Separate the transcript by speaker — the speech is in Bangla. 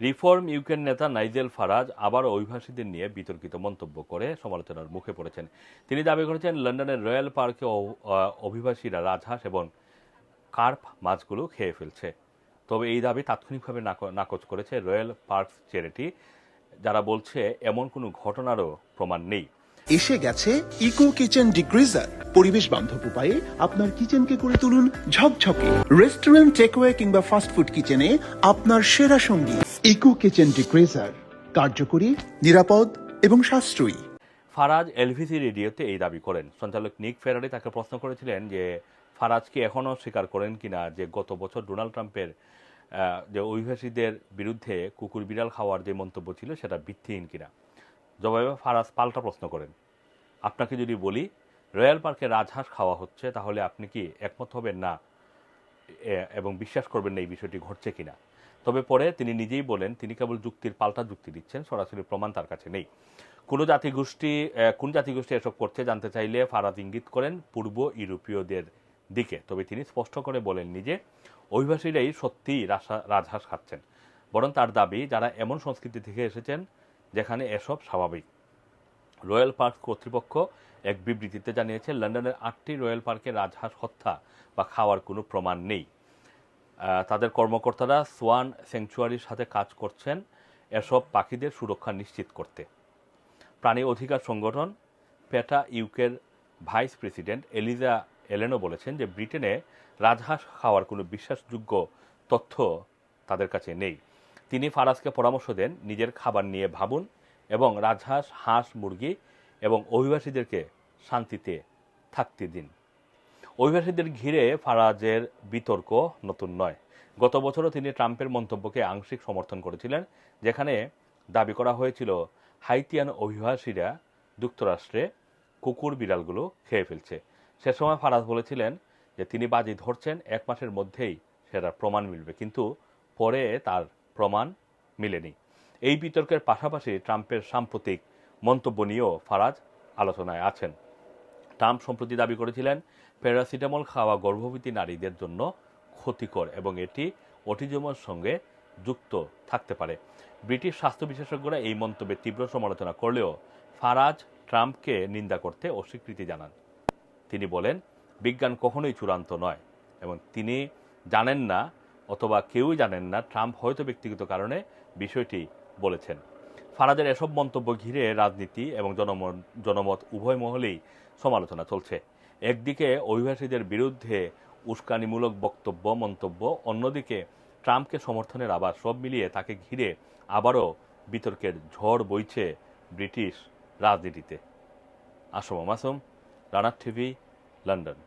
Speaker 1: রিফর্ম ইউকের নেতা নাইজেল ফারাজ আবার অভিবাসীদের নিয়ে বিতর্কিত মন্তব্য করে সমালোচনার মুখে পড়েছেন। তিনি দাবি করেছেন, লন্ডনের রয়্যাল পার্কে অভিবাসীরা রাজহাঁস এবং কার্প মাছগুলো খেয়ে ফেলছে। তবে এই দাবি তাৎক্ষণিকভাবে নাক- নাকচ করেছে রয়্যাল পার্কস চ্যারিটি, যারা বলছে এমন কোনো ঘটনারও প্রমাণ নেই।
Speaker 2: এসে গেছে ইকো কিচেন ডিগ্রিজার পরিবেশ বান্ধব উপায়ে আপনার কিচেনকে করে তুলুন ঝকঝকে। রেস্টুরেন্ট টেকওয়ে কিংবা ফাস্টফুড কিচেনে আপনার সেরা সঙ্গী। ইকো কিচেন ডিগ্রিজার কার্যকরী, নিরাপদ এবং সাশ্রয়ী।
Speaker 1: ফারাজ এলভিসি রেডিওতে এই দাবি করেন। সঞ্চালক নিক ফেরারি তাকে প্রশ্ন করেছিলেন যে, ফারাজ কি এখনও স্বীকার করেন কিনা যে গত বছর ডোনাল্ড ট্রাম্পের যে অভিবাসীদের বিরুদ্ধে কুকুর বিড়াল খাওয়ার যে মন্তব্য ছিল সেটা ভিত্তিহীন কিনা? জবাবে ফারাজ পাল্টা প্রশ্ন করেন। আপনাকে যদি বলি, রয়্যাল পার্কে রাজহাঁস খাওয়া হচ্ছে, তাহলে আপনি কি একমত হবেন না? এবং বিশ্বাস করবেন না এই বিষয়টি ঘটছে কিনা? তবে পরে তিনি নিজেই বলেন, তিনি কেবল যুক্তির পাল্টা যুক্তি দিচ্ছেন, সরাসরি প্রমাণ তার কাছে নেই। কোনো জাতিগোষ্ঠী কোন জাতিগোষ্ঠী এসব করছে জানতে চাইলে ফারাদ ইঙ্গিত করেন পূর্ব ইউরোপীয়দের দিকে। তবে তিনি স্পষ্ট করে বলেন নিজে অভিবাসীরাই সত্যিই রাজহাঁস খাচ্ছেন। বরং তার দাবি, যারা এমন সংস্কৃতি থেকে এসেছেন যেখানে এসব স্বাভাবিক। রয়্যাল পার্ক কর্তৃপক্ষ এক বিবৃতিতে জানিয়েছে, লন্ডনের আটটি রয়্যাল পার্কে রাজহাঁস হত্যা বা খাওয়ার কোনো প্রমাণ নেই। তাদের কর্মকর্তারা সোয়ান স্যাংচুয়ারির সাথে কাজ করছেন এসব পাখিদের সুরক্ষা নিশ্চিত করতে। প্রাণী অধিকার সংগঠন পেটা ইউকের ভাইস প্রেসিডেন্ট এলিজা এলেনও বলেছেন যে, ব্রিটেনে রাজহাঁস খাওয়ার কোনো বিশ্বাসযোগ্য তথ্য তাদের কাছে নেই। তিনি ফারাজকে পরামর্শ দেন নিজের খাবার নিয়ে ভাবুন এবং রাজহাঁস, হাঁস, মুরগি এবং অভিবাসীদেরকে শান্তিতে থাকতে দিন। অভিবাসীদের ঘিরে ফারাজের বিতর্ক নতুন নয়। গত বছরও তিনি ট্রাম্পের মন্তব্যকে আংশিক সমর্থন করেছিলেন, যেখানে দাবি করা হয়েছিল, হাইতিয়ান অভিবাসীরা যুক্তরাষ্ট্রে কুকুর বিড়ালগুলো খেয়ে ফেলছে। সে সময় ফারাজ বলেছিলেন যে, তিনি বাজি ধরছেন, এক মাসের মধ্যেই সেটার প্রমাণ মিলবে। কিন্তু পরে তার প্রমাণ মিলেনি। এই বিতর্কের পাশাপাশি ট্রাম্পের সাম্প্রতিক মন্তব্য নিয়েও ফারাজ আলোচনায় আছেন। ট্রাম্প সম্প্রতি দাবি করেছিলেন, প্যারাসিটামল খাওয়া গর্ভবতী নারীদের জন্য ক্ষতিকর এবং এটি অটিজমের সঙ্গে যুক্ত থাকতে পারে। ব্রিটিশ স্বাস্থ্য বিশেষজ্ঞরা এই মন্তব্যের তীব্র সমালোচনা করলেও ফারাজ ট্রাম্পকে নিন্দা করতে অস্বীকৃতি জানান। তিনি বলেন, বিজ্ঞান কখনোই চূড়ান্ত নয় এবং তিনি জানেন না অথবা কেউই জানেন না, ট্রাম্প হয়তো ব্যক্তিগত কারণে বিষয়টি বলেছেন। ফারাজের এসব মন্তব্য ঘিরে রাজনীতি এবং জনমত জনমত উভয় মহলেই সমালোচনা চলছে। একদিকে অভিবাসীদের বিরুদ্ধে উস্কানিমূলক বক্তব্য, মন্তব্য, অন্যদিকে ট্রাম্পকে সমর্থনের আবার সব মিলিয়ে তাকে ঘিরে আবারও বিতর্কের ঝড় বইছে ব্রিটিশ রাজনীতিতে। আসম মাসুম, রানার টিভি, লন্ডন।